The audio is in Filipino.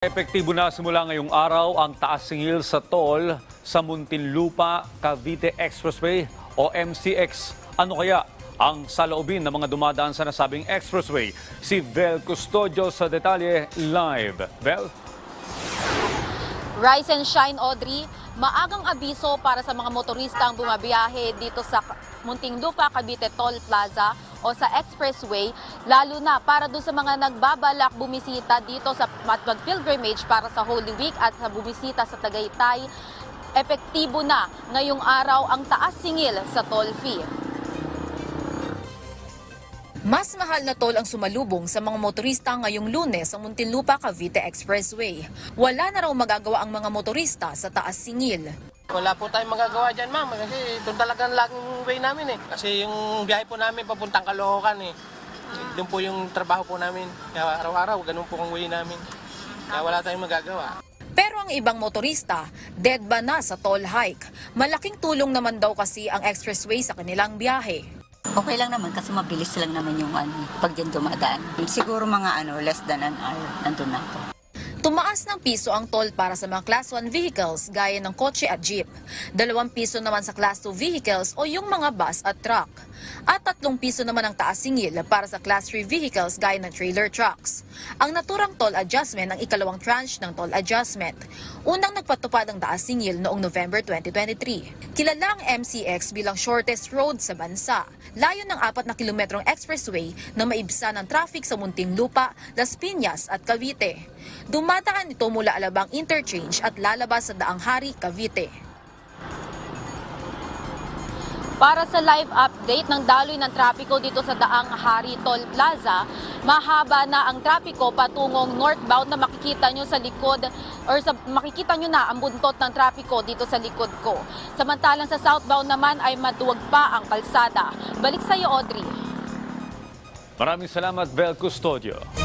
Epektibo na simula ngayong araw ang taas singil sa toll sa Muntinlupa Cavite Expressway o MCX. Ano kaya ang saloobin ng mga dumadaan sa nasabing expressway? Si Vel Custodio sa detalye live. Vel? Rise and shine, Audrey. Maagang abiso para sa mga motoristang bumabiyahe dito sa Muntinlupa, Cavite Toll Plaza o sa expressway, lalo na para doon sa mga nagbabalak bumisita dito sa mag-pilgrimage para sa Holy Week at sa bumisita sa Tagaytay. Epektibo na ngayong araw ang taas singil sa toll fee. Mas mahal na toll ang sumalubong sa mga motorista ngayong lunes sa Muntinlupa Cavite Expressway. Wala na raw magagawa ang mga motorista sa taas singil. Wala po tayong magagawa dyan, ma'am. Kasi doon talagang laging way namin eh. Kasi yung biyahe po namin papuntang Caloocan eh. Doon po yung trabaho po namin. Kaya araw-araw, ganun po ang way namin. Kaya wala tayong magagawa. Pero ang ibang motorista, dead ba na sa toll hike? Malaking tulong naman daw kasi ang expressway sa kanilang biyahe. Okay lang naman kasi mabilis lang naman yung ano, pag dyan dumadaan. Siguro mga ano, less than an hour, nandun na ako. Tumaas ng piso ang toll para sa mga Class 1 vehicles gaya ng kotse at jeep. Dalawang piso naman sa Class 2 vehicles o yung mga bus at truck. At tatlong piso naman ang taas singil para sa Class 3 vehicles gaya ng trailer trucks. Ang naturang toll adjustment ang ikalawang tranche ng toll adjustment. Unang nagpatupad ang taas singil noong November 2023. Kilala ang MCX bilang shortest road sa bansa. Layo ng apat na kilometrong expressway na maibsa ng traffic sa Muntinlupa, Las Piñas at Cavite. Dumadaan ito mula Alabang Interchange at lalabas sa Daang Hari, Cavite. Para sa live update ng daloy ng trapiko dito sa Daang Hari Toll Plaza, mahaba na ang trapiko patungong northbound na makikita nyo sa likod or sa, makikita nyo na ang buntot ng trapiko dito sa likod ko. Samantalang sa southbound naman ay maduwag pa ang kalsada. Balik sa iyo, Audrey. Maraming salamat, Vel Custodio.